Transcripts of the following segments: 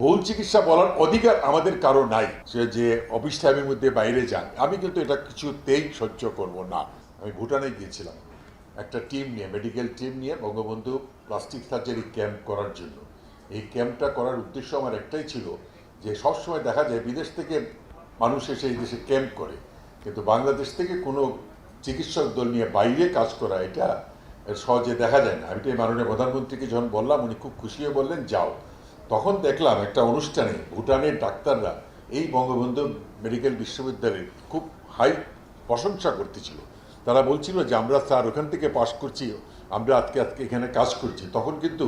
চিকিৎসা বলার অধিকার আমাদের কারও নাই। সে যে অফিস টাইমের মধ্যে বাইরে যান আমি কিন্তু এটা কিছুতেই সহ্য করব না। আমি ভুটানে গিয়েছিলাম। একটা টিম নিয়ে মেডিকেল টিম নিয়ে বঙ্গবন্ধু প্লাস্টিক সার্জারি ক্যাম্প করার জন্য। এই ক্যাম্পটা করার উদ্দেশ্য আমার একটাই ছিল যে সবসময় দেখা যায় বিদেশ থেকে মানুষ এসে এই দেশে ক্যাম্প করে। কিন্তু বাংলাদেশ থেকে কোনো চিকিৎসক দল নিয়ে বাইরে কাজ করা, এটা সহজে দেখা যায় না। আমি তো এই মাননীয় প্রধানমন্ত্রীকে যখন বললাম, উনি খুব খুশি হয়ে বললেন, যাও। তখন দেখলাম একটা অনুষ্ঠানে ভুটানের ডাক্তাররা এই বঙ্গবন্ধু মেডিকেল বিশ্ববিদ্যালয়ের খুব হাই প্রশংসা করতেছিল। তারা বলছিল যে, আমরা স্যার ওখান থেকে পাশ করছি, আমরা আজকে আজকে এখানে কাজ করছি। তখন কিন্তু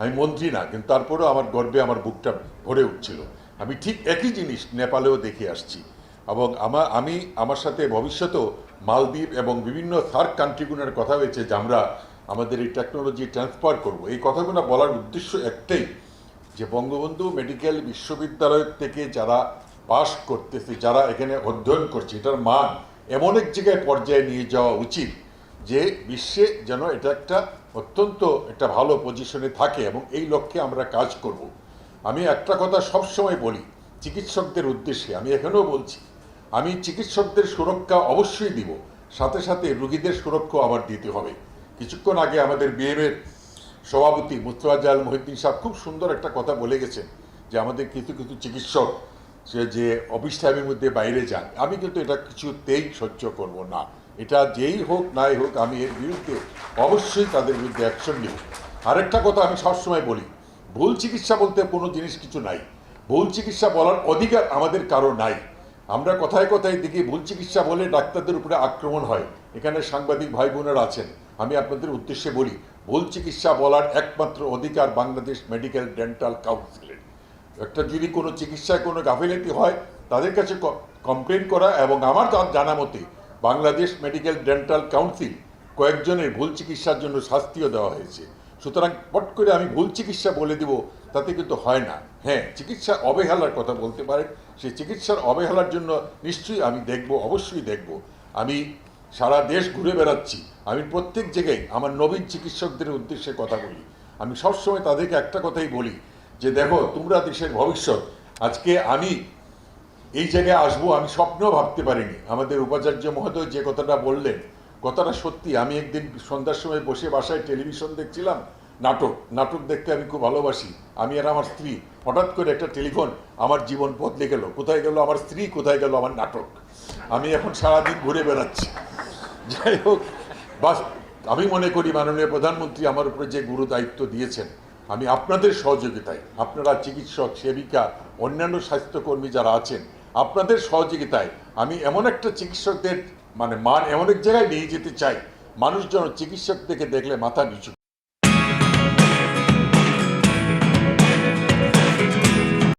আমি মন্ত্রী না, কিন্তু তারপরেও আমার গর্বে আমার বুকটা ভরে উঠছিল। আমি ঠিক একই জিনিস নেপালেও দেখে আসছি এবং আমার আমি, আমার সাথে ভবিষ্যতেও মালদ্বীপ এবং বিভিন্ন সার্ক কান্ট্রিগুলোর কথা হয়েছে যে, আমরা আমাদের এই টেকনোলজি ট্রান্সফার করব। এই কথাগুলো বলার উদ্দেশ্য একটাই যে বঙ্গবন্ধু মেডিকেল বিশ্ববিদ্যালয় থেকে যারা পাশ করতেছে, যারা এখানে অধ্যয়ন করছে, এটার মান এমন এক জায়গায় পর্যায়ে নিয়ে যাওয়া উচিত যে বিশ্বে যেন এটা একটা অত্যন্ত একটা ভালো পজিশনে থাকে এবং এই লক্ষ্যে আমরা কাজ করব। আমি একটা কথা সবসময় বলি, চিকিৎসকদের উদ্দেশ্যে, আমি এখানেও বলছি, আমি চিকিৎসকদের সুরক্ষা অবশ্যই দিব, সাথে সাথে রুগীদের সুরক্ষাও আবার দিতে হবে। কিছুক্ষণ আগে আমাদের বিএমের সভাপতি মুস্তফাজাল মহিদ্দিন সাহেব খুব সুন্দর একটা কথা বলে গেছেন যে আমাদের কিছু কিছু চিকিৎসক সে যে অফিস টাইমের মধ্যে বাইরে যান আমি কিন্তু এটা কিছুতেই সহ্য করব না। এটা যেই হোক, নাই হোক, আমি এর বিরুদ্ধে অবশ্যই তাদের বিরুদ্ধে অ্যাকশন নিব। আরেকটা কথা আমি সবসময় বলি, ভুল চিকিৎসা বলতে কোনো জিনিস কিছু নাই। ভুল চিকিৎসা বলার অধিকার আমাদের কারও নাই। আমরা কথায় কথায় দেখি ভুল চিকিৎসা বলে ডাক্তারদের উপরে আক্রমণ হয়। এখানে সাংবাদিক ভাই বোনেরা আছেন। আমি আপনাদের উদ্দেশ্যে বলি ভুল চিকিৎসা বলার একমাত্র অধিকার বাংলাদেশ মেডিকেল ডেন্টাল কাউন্সিলের। একটা যদি কোনো চিকিৎসায় কোনো গাফিলতি হয়, তাদের কাছে কমপ্লেন করা এবং আমার জানা মতে বাংলাদেশ মেডিকেল ডেন্টাল কাউন্সিল কয়েকজনের ভুল চিকিৎসার জন্য শাস্তিও দেওয়া হয়েছে। সুতরাং পট করে আমি ভুল চিকিৎসা বলে দিব, তাতে কিন্তু হয় না। হ্যাঁ চিকিৎসা অবহেলার কথা বলতে পারেন, সেই চিকিৎসার অবহেলার জন্য নিশ্চয়ই আমি দেখব, অবশ্যই দেখব। আমি সারা দেশ ঘুরে বেড়াচ্ছি। আমি প্রত্যেক জায়গায় আমার নবীন চিকিৎসকদের উদ্দেশ্যে কথা বলি। আমি সবসময় তাদেরকে একটা কথাই বলি যে, দেখো, তোমরা দেশের ভবিষ্যৎ। আজকে আমি এই জায়গায় আসব, আমি স্বপ্নেও ভাবতে পারিনি। আমাদের উপাচার্য মহোদয় যে কথাটা বললেন, কথাটা সত্যি। আমি একদিন সন্ধ্যার সময় বসে বাসায় টেলিভিশন দেখছিলাম, নাটক। নাটক দেখতে আমি খুব ভালোবাসি। আমি আর আমার স্ত্রী, হঠাৎ করে একটা টেলিফোন, আমার জীবন বদলে গেল। কোথায় গেল আমার স্ত্রী? কোথায় গেল আমার নাটক? আমি এখন সারাদিন ঘুরে বেড়াচ্ছি। যাই হোক, বাস, আমি মনে করি মাননীয় প্রধানমন্ত্রী আমার উপরে যে গুরু দায়িত্ব দিয়েছেন, আমি আপনাদের সহযোগিতায়, আপনারা চিকিৎসক, সেবিকা, অন্যান্য স্বাস্থ্যকর্মী যারা আছেন, আপনাদের সহযোগিতায় আমি এমন একটা চিকিৎসকদের মানে মান এমন এক জায়গায় নিয়ে যেতে চাই মানুষজন চিকিৎসক থেকে দেখলে মাথা নিচু